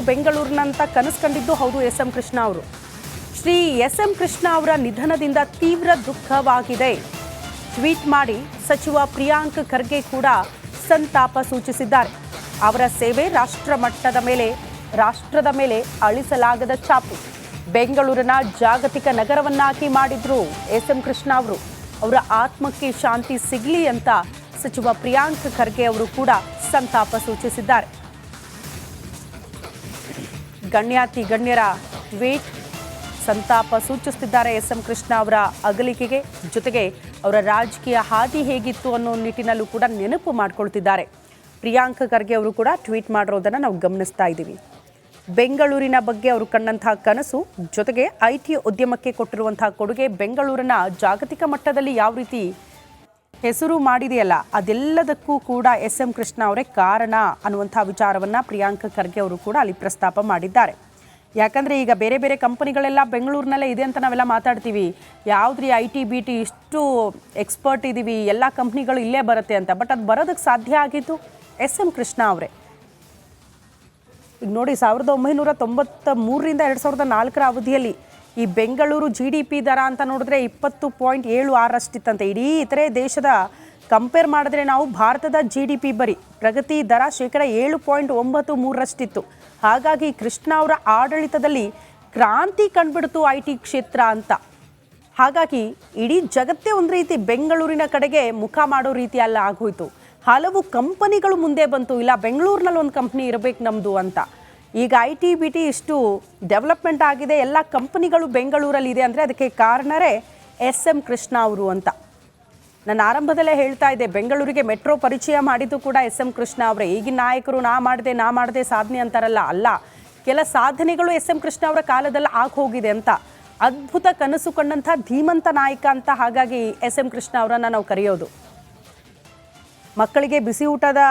ಬೆಂಗಳೂರಿನಂತ ಕನಸು ಕಂಡಿದ್ದು ಹೌದು ಎಸ್ ಎಂ ಕೃಷ್ಣ ಅವರು. ಶ್ರೀ ಎಸ್ ಎಂ ಕೃಷ್ಣ ಅವರ ನಿಧನದಿಂದ ತೀವ್ರ ದುಃಖವಾಗಿದೆ. ಟ್ವೀಟ್ ಮಾಡಿ ಸಚಿವ ಪ್ರಿಯಾಂಕ್ ಖರ್ಗೆ ಕೂಡ ಸಂತಾಪ ಸೂಚಿಸಿದ್ದಾರೆ. ಅವರ ಸೇವೆ ರಾಷ್ಟ್ರ ಮಟ್ಟದ ಮೇಲೆ, ರಾಷ್ಟ್ರದ ಮೇಲೆ ಅಳಿಸಲಾಗದ ಚಾಪು. ಬೆಂಗಳೂರಿನ ಜಾಗತಿಕ ನಗರವನ್ನಾಗಿ ಮಾಡಿದ್ರು ಎಸ್ ಎಂ ಕೃಷ್ಣ ಅವರು. ಅವರ ಆತ್ಮಕ್ಕೆ ಶಾಂತಿ ಸಿಗಲಿ ಅಂತ ಸಚಿವ ಪ್ರಿಯಾಂಕ್ ಖರ್ಗೆ ಅವರು ಕೂಡ ಸಂತಾಪ ಸೂಚಿಸಿದ್ದಾರೆ. ಗಣ್ಯಾತಿ ಗಣ್ಯರ ಟ್ವೀಟ್ ಸಂತಾಪ ಸೂಚಿಸುತ್ತಿದ್ದಾರೆ. ಎಸ್ ಎಂ ಕೃಷ್ಣ ಅವರ ಅಗಲಿಕೆಗೆ ಜೊತೆಗೆ ಅವರ ರಾಜಕೀಯ ಹಾದಿ ಹೇಗಿತ್ತು ಅನ್ನೋ ನಿಟ್ಟಿನಲ್ಲೂ ಕೂಡ ನೆನಪು ಮಾಡ್ಕೊಳ್ತಿದ್ದಾರೆ. ಪ್ರಿಯಾಂಕ ಖರ್ಗೆ ಅವರು ಕೂಡ ಟ್ವೀಟ್ ಮಾಡಿರೋದನ್ನು ನಾವು ಗಮನಿಸ್ತಾ ಇದ್ದೀವಿ. ಬೆಂಗಳೂರಿನ ಬಗ್ಗೆ ಅವರು ಕಂಡಂತಹ ಕನಸು, ಜೊತೆಗೆ ಐ ಟಿ ಉದ್ಯಮಕ್ಕೆ ಕೊಟ್ಟಿರುವಂತಹ ಕೊಡುಗೆ ಬೆಂಗಳೂರಿನ ಜಾಗತಿಕ ಮಟ್ಟದಲ್ಲಿ ಯಾವ ರೀತಿ ಹೆಸರು ಮಾಡಿದೆಯಲ್ಲ, ಅದೆಲ್ಲದಕ್ಕೂ ಕೂಡ ಎಸ್ ಎಂ ಕೃಷ್ಣ ಅವರೇ ಕಾರಣ ಅನ್ನುವಂಥ ವಿಚಾರವನ್ನು ಪ್ರಿಯಾಂಕ ಖರ್ಗೆ ಅವರು ಕೂಡ ಅಲ್ಲಿ ಪ್ರಸ್ತಾಪ ಮಾಡಿದ್ದಾರೆ. ಯಾಕಂದರೆ ಈಗ ಬೇರೆ ಬೇರೆ ಕಂಪನಿಗಳೆಲ್ಲ ಬೆಂಗಳೂರಿನಲ್ಲೇ ಇದೆ ಅಂತ ನಾವೆಲ್ಲ ಮಾತಾಡ್ತೀವಿ. ಯಾವುದ್ರಿ ಐ ಟಿ ಬಿ ಟಿ ಇಷ್ಟು ಎಕ್ಸ್ಪರ್ಟ್ ಇದ್ದೀವಿ ಎಲ್ಲ ಕಂಪ್ನಿಗಳು ಇಲ್ಲೇ ಬರುತ್ತೆ ಅಂತ. ಬಟ್ ಅದು ಬರೋದಕ್ಕೆ ಸಾಧ್ಯ ಆಗಿದ್ದು ಎಸ್ ಎಂ ಕೃಷ್ಣ ಅವರೇ. ಈಗ ನೋಡಿ, ಸಾವಿರದ ಒಂಬೈನೂರ ತೊಂಬತ್ತ ಮೂರರಿಂದ ಎರಡು ಸಾವಿರದ ನಾಲ್ಕರ ಅವಧಿಯಲ್ಲಿ ಈ ಬೆಂಗಳೂರು ಜಿ ಡಿ ಪಿ ದರ ಅಂತ ನೋಡಿದ್ರೆ ಇಪ್ಪತ್ತು ಪಾಯಿಂಟ್ ಏಳು ಆರಷ್ಟಿತ್ತಂತೆ. ಇಡೀ ಇತರೆ ದೇಶದ ಕಂಪೇರ್ ಮಾಡಿದ್ರೆ ನಾವು ಭಾರತದ ಜಿ ಡಿ ಪಿ ಬರೀ ಪ್ರಗತಿ ದರ ಶೇಕಡ ಏಳು ಪಾಯಿಂಟ್ ಒಂಬತ್ತು ಮೂರರಷ್ಟಿತ್ತು ಹಾಗಾಗಿ ಕೃಷ್ಣ ಅವರ ಆಡಳಿತದಲ್ಲಿ ಕ್ರಾಂತಿ ಕಂಡುಬಿಡ್ತು ಐ ಟಿ ಕ್ಷೇತ್ರ ಅಂತ. ಹಾಗಾಗಿ ಇಡೀ ಜಗತ್ತೇ ಒಂದು ರೀತಿ ಬೆಂಗಳೂರಿನ ಕಡೆಗೆ ಮುಖ ಮಾಡೋ ರೀತಿ ಅಲ್ಲ ಆಗೋಯ್ತು. ಹಲವು ಕಂಪನಿಗಳು ಮುಂದೆ ಬಂತು. ಇಲ್ಲ, ಬೆಂಗಳೂರಿನಲ್ಲಿ ಒಂದು ಕಂಪ್ನಿ ಇರಬೇಕು ನಮ್ಮದು ಅಂತ. ಈಗ ಐ ಟಿ ಬಿ ಟಿ ಇಷ್ಟು ಡೆವಲಪ್ಮೆಂಟ್ ಆಗಿದೆ, ಎಲ್ಲ ಕಂಪನಿಗಳು ಬೆಂಗಳೂರಲ್ಲಿ ಇದೆ ಅಂದರೆ ಅದಕ್ಕೆ ಕಾರಣರೇ ಎಸ್ ಎಂ ಕೃಷ್ಣ ಅವರು ಅಂತ. ನಾನು ಆರಂಭದಲ್ಲೇ ಹೇಳ್ತಾ ಇದ್ದೆ, ಬೆಂಗಳೂರಿಗೆ ಮೆಟ್ರೋ ಪರಿಚಯ ಮಾಡಿದ್ದು ಕೂಡ ಎಸ್ ಎಂ ಕೃಷ್ಣ ಅವರೇ. ಈಗಿನ ನಾಯಕರು ನಾ ಮಾಡಿದೆ ನಾ ಮಾಡಿದೆ ಸಾಧನೆ ಅಂತಾರಲ್ಲ, ಅಲ್ಲ. ಕೆಲ ಸಾಧನೆಗಳು ಎಸ್ ಎಂ ಕೃಷ್ಣ ಅವರ ಕಾಲದಲ್ಲಿ ಆಗಿ ಹೋಗಿದೆ ಅಂತ. ಅದ್ಭುತ ಕನಸು ಕಂಡಂಥ ಧೀಮಂತ ನಾಯಕ ಅಂತ ಹಾಗಾಗಿ ಎಸ್ ಎಂ ಕೃಷ್ಣ ಅವರನ್ನು ನಾವು ಕರೆಯೋದು. ಮಕ್ಕಳಿಗೆ ಬಿಸಿ ಊಟದ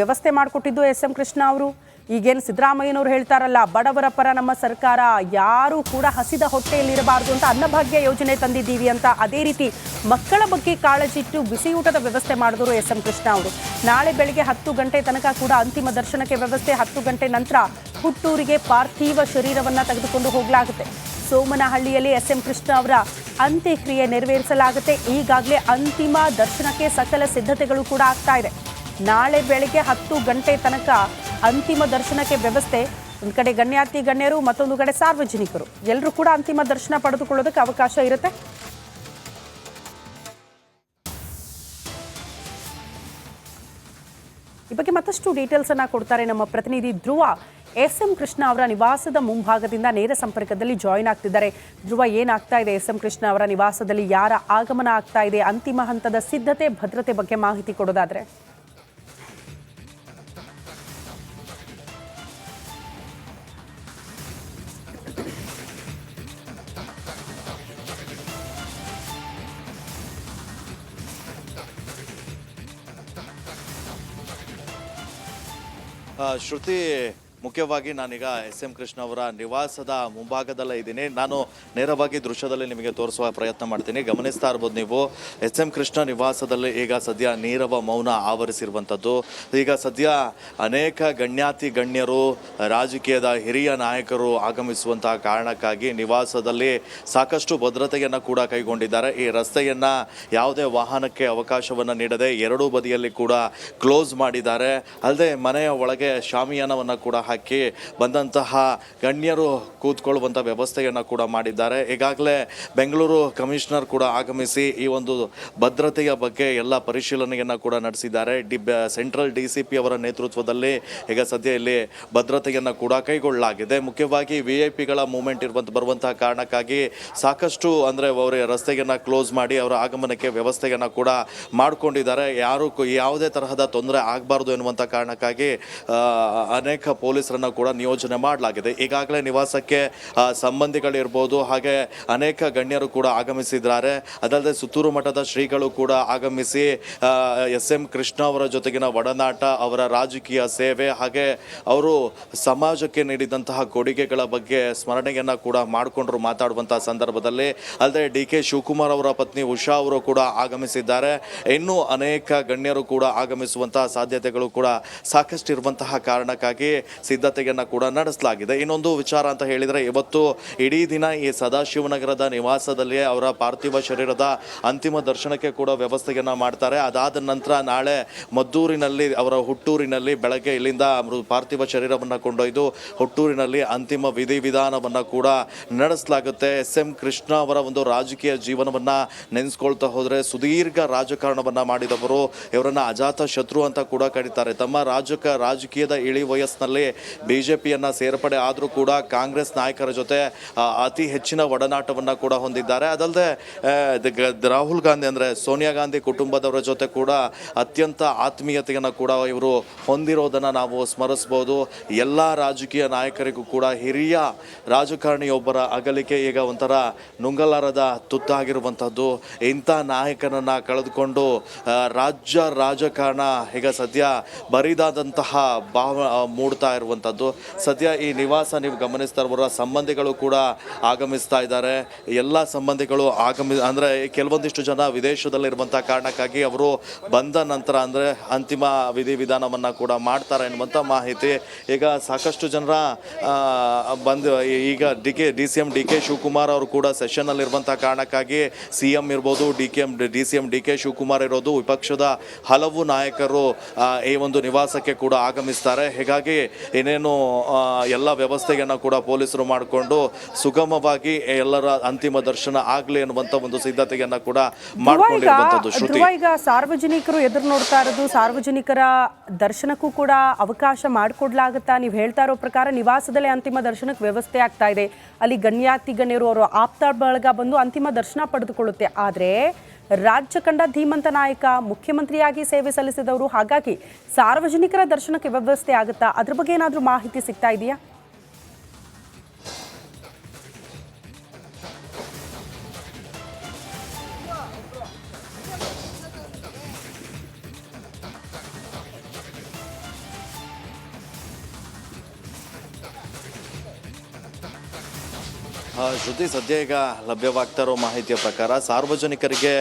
ವ್ಯವಸ್ಥೆ ಮಾಡಿಕೊಟ್ಟಿದ್ದು ಎಸ್ ಎಂ ಕೃಷ್ಣ ಅವರು. ಈಗೇನು ಸಿದ್ದರಾಮಯ್ಯನವರು ಹೇಳ್ತಾರಲ್ಲ, ಬಡವರ ಪರ ನಮ್ಮ ಸರ್ಕಾರ, ಯಾರೂ ಕೂಡ ಹಸಿದ ಹೊಟ್ಟೆಯಲ್ಲಿರಬಾರ್ದು ಅಂತ ಅನ್ನಭಾಗ್ಯ ಯೋಜನೆ ತಂದಿದ್ದೀವಿ ಅಂತ ಅದೇ ರೀತಿ ಮಕ್ಕಳ ಬಗ್ಗೆ ಕಾಳಜಿಟ್ಟು ಬಿಸಿಯೂಟದ ವ್ಯವಸ್ಥೆ ಮಾಡಿದ್ರು ಎಸ್ ಎಂ ಕೃಷ್ಣ ಅವರು. ನಾಳೆ ಬೆಳಗ್ಗೆ ಹತ್ತು ಗಂಟೆ ತನಕ ಕೂಡ ಅಂತಿಮ ದರ್ಶನಕ್ಕೆ ವ್ಯವಸ್ಥೆ ಹತ್ತು ಗಂಟೆ ನಂತರ ಹುಟ್ಟೂರಿಗೆ ಪಾರ್ಥಿವ ಶರೀರವನ್ನು ತೆಗೆದುಕೊಂಡು ಹೋಗಲಾಗುತ್ತೆ. ಸೋಮನಹಳ್ಳಿಯಲ್ಲಿ ಎಸ್ ಎಂ ಕೃಷ್ಣ ಅವರ ಅಂತ್ಯಕ್ರಿಯೆ ನೆರವೇರಿಸಲಾಗುತ್ತೆ. ಈಗಾಗಲೇ ಅಂತಿಮ ದರ್ಶನಕ್ಕೆ ಸಕಲ ಸಿದ್ಧತೆಗಳು ಕೂಡ ಆಗ್ತಾ ಇದೆ. ನಾಳೆ ಬೆಳಗ್ಗೆ ಹತ್ತು ಗಂಟೆ ತನಕ ಅಂತಿಮ ದರ್ಶನಕ್ಕೆ ವ್ಯವಸ್ಥೆ. ಒಂದು ಕಡೆ ಗಣ್ಯಾತಿ ಗಣ್ಯರು, ಮತ್ತೊಂದು ಕಡೆ ಸಾರ್ವಜನಿಕರು. ಎಲ್ಲರೂ ಕೂಡ ಅಂತಿಮ ದರ್ಶನ ಪಡೆದುಕೊಳ್ಳೋದಕ್ಕೆ ಅವಕಾಶ ಇರುತ್ತೆ. ಈ ಬಗ್ಗೆ ಮತ್ತಷ್ಟು ಡೀಟೇಲ್ಸ್ ಅನ್ನ ಕೊಡ್ತಾರೆ ನಮ್ಮ ಪ್ರತಿನಿಧಿ ಧ್ರುವ. ಎಸ್ ಎಂ ಕೃಷ್ಣ ಅವರ ನಿವಾಸದ ಮುಂಭಾಗದಿಂದ ನೇರ ಸಂಪರ್ಕದಲ್ಲಿ ಜಾಯಿನ್ ಆಗ್ತಿದ್ದಾರೆ. ಧ್ರುವ, ಏನಾಗ್ತಾ ಇದೆ? ಎಸ್ ಎಂ ಕೃಷ್ಣ ಅವರ ನಿವಾಸದಲ್ಲಿ ಯಾರ ಆಗಮನ ಆಗ್ತಾ ಇದೆ? ಅಂತಿಮ ಹಂತದ ಸಿದ್ಧತೆ, ಭದ್ರತೆ ಬಗ್ಗೆ ಮಾಹಿತಿ ಕೊಡೋದಾದ್ರೆ. ಆ, ಶ್ರುತಿ ಮುಖ್ಯವಾಗಿ ನಾನೀಗ ಎಸ್ ಎಂ ಕೃಷ್ಣ ಅವರ ನಿವಾಸದ ಮುಂಭಾಗದಲ್ಲೇ ಇದ್ದೀನಿ. ನಾನು ನೇರವಾಗಿ ದೃಶ್ಯದಲ್ಲಿ ನಿಮಗೆ ತೋರಿಸುವ ಪ್ರಯತ್ನ ಮಾಡ್ತೀನಿ. ಗಮನಿಸ್ತಾ ಇರ್ಬೋದು ನೀವು ಎಸ್ ಎಂ ಕೃಷ್ಣ ನಿವಾಸದಲ್ಲಿ ಈಗ ಸದ್ಯ ನೀರವ ಮೌನ ಆವರಿಸಿರುವಂಥದ್ದು. ಈಗ ಸದ್ಯ ಅನೇಕ ಗಣ್ಯಾತಿ ಗಣ್ಯರು, ರಾಜಕೀಯದ ಹಿರಿಯ ನಾಯಕರು ಆಗಮಿಸುವಂತಹ ಕಾರಣಕ್ಕಾಗಿ ನಿವಾಸದಲ್ಲಿ ಸಾಕಷ್ಟು ಭದ್ರತೆಯನ್ನು ಕೂಡ ಕೈಗೊಂಡಿದ್ದಾರೆ. ಈ ರಸ್ತೆಯನ್ನು ಯಾವುದೇ ವಾಹನಕ್ಕೆ ಅವಕಾಶವನ್ನು ನೀಡದೆ ಎರಡೂ ಬದಿಯಲ್ಲಿ ಕೂಡ ಕ್ಲೋಸ್ ಮಾಡಿದ್ದಾರೆ. ಅಲ್ಲದೆ ಮನೆಯ ಒಳಗೆ ಶಾಮಿಯಾನವನ್ನು ಕೂಡ ಹಾಕಿ ಬಂದಂತಹ ಗಣ್ಯರು ಕೂತ್ಕೊಳ್ಳುವಂಥ ವ್ಯವಸ್ಥೆಯನ್ನು ಕೂಡ ಮಾಡಿದ್ದಾರೆ. ಈಗಾಗಲೇ ಬೆಂಗಳೂರು ಕಮಿಷನರ್ ಕೂಡ ಆಗಮಿಸಿ ಈ ಒಂದು ಭದ್ರತೆಯ ಬಗ್ಗೆ ಎಲ್ಲ ಪರಿಶೀಲನೆಯನ್ನು ಕೂಡ ನಡೆಸಿದ್ದಾರೆ. D central D C P ಅವರ ನೇತೃತ್ವದಲ್ಲಿ ಈಗ ಸದ್ಯ ಇಲ್ಲಿ ಭದ್ರತೆಯನ್ನು ಕೂಡ ಕೈಗೊಳ್ಳಲಾಗಿದೆ. ಮುಖ್ಯವಾಗಿ ವಿ ಐ ಪಿಗಳ ಮೂವ್ಮೆಂಟ್ ಇರುವಂಥ ಬರುವಂತಹ ಕಾರಣಕ್ಕಾಗಿ ಸಾಕಷ್ಟು ಅಂದರೆ ಅವರ ರಸ್ತೆಯನ್ನು ಕ್ಲೋಸ್ ಮಾಡಿ ಅವರ ಆಗಮನಕ್ಕೆ ವ್ಯವಸ್ಥೆಯನ್ನು ಕೂಡ ಮಾಡಿಕೊಂಡಿದ್ದಾರೆ. ಯಾರು ಯಾವುದೇ ತರಹದ ತೊಂದರೆ ಆಗಬಾರ್ದು ಎನ್ನುವಂಥ ಕಾರಣಕ್ಕಾಗಿ ಅನೇಕ ಅನೇಕ ಪೊಲೀಸರನ್ನು ಕೂಡ ನಿಯೋಜನೆ ಮಾಡಲಾಗಿದೆ. ಈಗಾಗಲೇ ನಿವಾಸಕ್ಕೆ ಸಂಬಂಧಿಗಳಿರ್ಬೋದು, ಹಾಗೆ ಅನೇಕ ಗಣ್ಯರು ಕೂಡ ಆಗಮಿಸಿದ್ದಾರೆ. ಅದಲ್ಲದೆ ಸುತ್ತೂರು ಮಠದ ಶ್ರೀಗಳು ಕೂಡ ಆಗಮಿಸಿ ಎಸ್ ಎಂ ಕೃಷ್ಣ ಅವರ ಜೊತೆಗಿನ ಒಡನಾಟ, ಅವರ ರಾಜಕೀಯ ಸೇವೆ, ಹಾಗೆ ಅವರು ಸಮಾಜಕ್ಕೆ ನೀಡಿದಂತಹ ಕೊಡುಗೆಗಳ ಬಗ್ಗೆ ಸ್ಮರಣೆಯನ್ನು ಕೂಡ ಮಾಡಿಕೊಂಡ್ರು ಮಾತಾಡುವಂತಹ ಸಂದರ್ಭದಲ್ಲಿ. ಅಲ್ಲದೆ ಡಿ ಕೆ ಶಿವಕುಮಾರ್ ಅವರ ಪತ್ನಿ ಉಷಾ ಅವರು ಕೂಡ ಆಗಮಿಸಿದ್ದಾರೆ. ಇನ್ನೂ ಅನೇಕ ಗಣ್ಯರು ಕೂಡ ಆಗಮಿಸುವಂತಹ ಸಾಧ್ಯತೆಗಳು ಕೂಡ ಸಾಕಷ್ಟು ಇರುವಂತಹ ಕಾರಣಕ್ಕಾಗಿ ಸಿದ್ಧತೆಯನ್ನ ಕೂಡ ನಡೆಸಲಾಗಿದೆ. ಇನ್ನೊಂದು ವಿಚಾರ ಅಂತ ಹೇಳಿದರೆ, ಇವತ್ತು ಇಡೀ ದಿನ ಈ ಸದಾಶಿವನಗರದ ನಿವಾಸದಲ್ಲಿ ಅವರ ಪಾರ್ಥಿವ ಶರೀರದ ಅಂತಿಮ ದರ್ಶನಕ್ಕೆ ಕೂಡ ವ್ಯವಸ್ಥೆಯನ್ನು ಮಾಡ್ತಾರೆ. ಅದಾದ ನಂತರ ನಾಳೆ ಮದ್ದೂರಿನಲ್ಲಿ, ಅವರ ಹುಟ್ಟೂರಿನಲ್ಲಿ ಬೆಳಗ್ಗೆ ಇಲ್ಲಿಂದ ಪಾರ್ಥಿವ ಶರೀರವನ್ನು ಕೊಂಡೊಯ್ದು ಹುಟ್ಟೂರಿನಲ್ಲಿ ಅಂತಿಮ ವಿಧಿವಿಧಾನವನ್ನು ಕೂಡ ನಡೆಸಲಾಗುತ್ತೆ. ಎಸ್ ಎಂ ಕೃಷ್ಣ ಅವರ ಒಂದು ರಾಜಕೀಯ ಜೀವನವನ್ನು ನೆನೆಸ್ಕೊಳ್ತಾ ಹೋದರೆ ಸುದೀರ್ಘ ರಾಜಕಾರಣವನ್ನು ಮಾಡಿದವರು ಇವರನ್ನು ಅಜಾತ ಶತ್ರು ಅಂತ ಕೂಡ ಕರೀತಾರೆ. ತಮ್ಮ ರಾಜಕ, ರಾಜಕೀಯದ ಇಳಿ ವಯಸ್ಸಿನಲ್ಲಿ ಬಿಜೆಪಿಯನ್ನ ಸೇರ್ಪಡೆ ಆದರೂ ಕೂಡ ಕಾಂಗ್ರೆಸ್ ನಾಯಕರ ಜೊತೆ ಅತಿ ಹೆಚ್ಚಿನ ಒಡನಾಟವನ್ನು ಕೂಡ ಹೊಂದಿದ್ದಾರೆ. ಅದಲ್ಲದೆ ರಾಹುಲ್ ಗಾಂಧಿ ಅಂದರೆ ಸೋನಿಯಾ ಗಾಂಧಿ ಕುಟುಂಬದವರ ಜೊತೆ ಕೂಡ ಅತ್ಯಂತ ಆತ್ಮೀಯತೆಯನ್ನು ಕೂಡ ಇವರು ಹೊಂದಿರೋದನ್ನು ನಾವು ಸ್ಮರಿಸ್ಬೋದು. ಎಲ್ಲ ರಾಜಕೀಯ ನಾಯಕರಿಗೂ ಕೂಡ ಹಿರಿಯ ರಾಜಕಾರಣಿಯೊಬ್ಬರ ಅಗಲಿಕೆ ಈಗ ಒಂಥರ ನುಂಗಲಾರದ ತುತ್ತಾಗಿರುವಂಥದ್ದು. ಇಂಥ ನಾಯಕನನ್ನು ಕಳೆದುಕೊಂಡು ರಾಜ್ಯ ರಾಜಕಾರಣ ಈಗ ಸದ್ಯ ಬರಿದಾದಂತಹ ಭಾವ ಮೂಡ್ತಾ ಮೂಡ್ತಾ ಇರುವಂಥದ್ದು ಸದ್ಯ ಈ ನಿವಾಸ ನೀವು ಗಮನಿಸ್ತಾ ಇರುವ ಸಂಬಂಧಿಗಳು ಕೂಡ ಆಗಮಿಸ್ತಾ ಇದ್ದಾರೆ. ಎಲ್ಲ ಸಂಬಂಧಿಗಳು ಆಗಮಿ, ಅಂದರೆ ಕೆಲವೊಂದಿಷ್ಟು ಜನ ವಿದೇಶದಲ್ಲಿರುವಂಥ ಕಾರಣಕ್ಕಾಗಿ ಅವರು ಬಂದ ನಂತರ ಅಂದರೆ ಅಂತಿಮ ವಿಧಿವಿಧಾನವನ್ನು ಕೂಡ ಮಾಡ್ತಾರೆ ಎನ್ನುವಂಥ ಮಾಹಿತಿ. ಈಗ ಸಾಕಷ್ಟು ಜನರ ಬಂದು ಈಗ D K, D C M D K Shivakumar ಅವರು ಕೂಡ ಸೆಷನ್ನಲ್ಲಿರುವಂಥ ಕಾರಣಕ್ಕಾಗಿ ಸಿ ಎಂ ಇರ್ಬೋದು, D K M, D C M D K Shivakumar ಇರೋದು ವಿಪಕ್ಷದ ಹಲವು ನಾಯಕರು ಈ ಒಂದು ನಿವಾಸಕ್ಕೆ ಕೂಡ ಆಗಮಿಸ್ತಾರೆ. ಹೀಗಾಗಿ ಏನೇನು ಎಲ್ಲ ವ್ಯವಸ್ಥೆಯನ್ನು ಕೂಡ ಪೊಲೀಸರು ಮಾಡಿಕೊಂಡು ಸುಗಮವಾಗಿ ಎಲ್ಲರ ಅಂತಿಮ ದರ್ಶನ ಆಗಲಿ ಅನ್ನುವಂಥ ಒಂದು ಸಿದ್ಧತೆಯನ್ನು ಕೂಡ ಮಾಡಿಕೊಂಡಿರುವಂಥದ್ದು ಶ್ರುತಿ. ಈಗ ಸಾರ್ವಜನಿಕರು ಎದುರು ನೋಡ್ತಾ ಇರೋದು ಸಾರ್ವಜನಿಕರ ದರ್ಶನಕ್ಕೂ ಕೂಡ ಅವಕಾಶ ಮಾಡಿಕೊಡ್ಲಾಗುತ್ತಾ? ನೀವು ಹೇಳ್ತಾ ಇರೋ ಪ್ರಕಾರ ನಿವಾಸದಲ್ಲೇ ಅಂತಿಮ ದರ್ಶನಕ್ಕೆ ವ್ಯವಸ್ಥೆ ಆಗ್ತಾ ಇದೆ. ಅಲ್ಲಿ ಗಣ್ಯಾತಿ ಗಣ್ಯರು ಅವರು ಆಪ್ತ ಬಳಗ ಬಂದು ಅಂತಿಮ ದರ್ಶನ ಪಡೆದುಕೊಳ್ಳುತ್ತೆ. ಆದರೆ ರಾಜ್ಯ ಕಂಡ ಧೀಮಂತ ನಾಯಕ, ಮುಖ್ಯಮಂತ್ರಿಯಾಗಿ ಸೇವೆ ಸಲ್ಲಿಸಿದವರು, ಹಾಗಾಗಿ ಸಾರ್ವಜನಿಕರ ದರ್ಶನಕ್ಕೆ ವ್ಯವಸ್ಥೆ ಆಗುತ್ತಾ, ಅದ್ರ ಬಗ್ಗೆ ಏನಾದರೂ ಮಾಹಿತಿ ಸಿಗ್ತಾ ಇದೆಯಾ? ಶ್ರುತಿ ಸದ್ಯ ಈಗ ಲಭ್ಯವಾಗ್ತಾ ಇರೋ ಮಾಹಿತಿಯ ಪ್ರಕಾರ ಸಾರ್ವಜನಿಕರಿಗೆ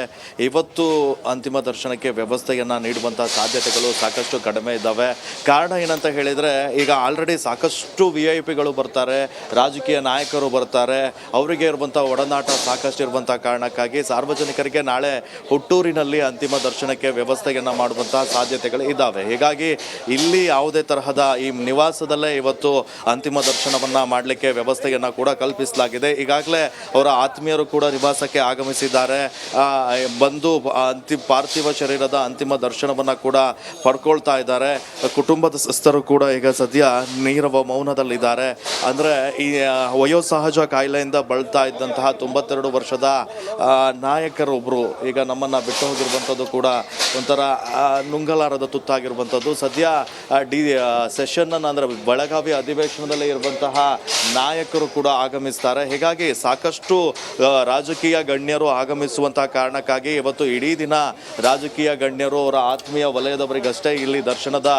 ಇವತ್ತು ಅಂತಿಮ ದರ್ಶನಕ್ಕೆ ವ್ಯವಸ್ಥೆಯನ್ನು ನೀಡುವಂಥ ಸಾಧ್ಯತೆಗಳು ಸಾಕಷ್ಟು ಕಡಿಮೆ ಇದ್ದಾವೆ. ಕಾರಣ ಏನಂತ ಹೇಳಿದರೆ, ಈಗ ಆಲ್ರೆಡಿ ಸಾಕಷ್ಟು ವಿ ಐ ಪಿಗಳು ಬರ್ತಾರೆ, ರಾಜಕೀಯ ನಾಯಕರು ಬರ್ತಾರೆ, ಅವರಿಗೆ ಇರುವಂಥ ಒಡನಾಟ ಸಾಕಷ್ಟು ಇರುವಂಥ ಕಾರಣಕ್ಕಾಗಿ ಸಾರ್ವಜನಿಕರಿಗೆ ನಾಳೆ ಹುಟ್ಟೂರಿನಲ್ಲಿ ಅಂತಿಮ ದರ್ಶನಕ್ಕೆ ವ್ಯವಸ್ಥೆಯನ್ನು ಮಾಡುವಂಥ ಸಾಧ್ಯತೆಗಳು ಇದ್ದಾವೆ. ಹೀಗಾಗಿ ಇಲ್ಲಿ ಯಾವುದೇ ತರಹದ ಈ ನಿವಾಸದಲ್ಲೇ ಇವತ್ತು ಅಂತಿಮ ದರ್ಶನವನ್ನು ಮಾಡಲಿಕ್ಕೆ ವ್ಯವಸ್ಥೆಯನ್ನು ಕೂಡ ಕಲ್ಪಿಸಲಾಗಿದೆ. ಈಗಾಗಲೇ ಅವರ ಆತ್ಮೀಯರು ಕೂಡ ನಿವಾಸಕ್ಕೆ ಆಗಮಿಸಿದ್ದಾರೆ. ಬಂದು ಅಂತಿಮ ಪಾರ್ಥಿವ ಶರೀರದ ಅಂತಿಮ ದರ್ಶನವನ್ನ ಕೂಡ ಪಡ್ಕೊಳ್ತಾ ಇದ್ದಾರೆ. ಕುಟುಂಬದ ಸಸ್ತರು ಕೂಡ ಈಗ ಸದ್ಯ ನೀರವ ಮೌನದಲ್ಲಿದ್ದಾರೆ. ಅಂದರೆ ಈ ವಯೋಸಹಜ ಕಾಯಿಲೆಯಿಂದ ಬಳಲ್ತಾ ಇದ್ದಂತಹ ತೊಂಬತ್ತೆರಡು ವರ್ಷದ ನಾಯಕರು ಒಬ್ಬರು ಈಗ ನಮ್ಮನ್ನು ಬಿಟ್ಟು ಹೋಗಿರುವಂಥದ್ದು ಕೂಡ ಒಂಥರ ನುಂಗಲಾರದ ತುತ್ತಾಗಿರುವಂಥದ್ದು. ಸದ್ಯ ಡಿ ಸೆಷನ್ನನ್ನು ಅಂದ್ರೆ ಬೆಳಗಾವಿ ಅಧಿವೇಶನದಲ್ಲಿ ಇರುವಂತಹ ನಾಯಕರು ಕೂಡ ಆಗಮಿಸ್ತಾರೆ. ಹೀಗಾಗಿ ಸಾಕಷ್ಟು ರಾಜಕೀಯ ಗಣ್ಯರು ಆಗಮಿಸುವಂತಹ ಕಾರಣಕ್ಕಾಗಿ ಇವತ್ತು ಇಡೀ ದಿನ ರಾಜಕೀಯ ಗಣ್ಯರು ಅವರ ಆತ್ಮೀಯ ವಲಯದವರಿಗಷ್ಟೇ ಇಲ್ಲಿ ದರ್ಶನದ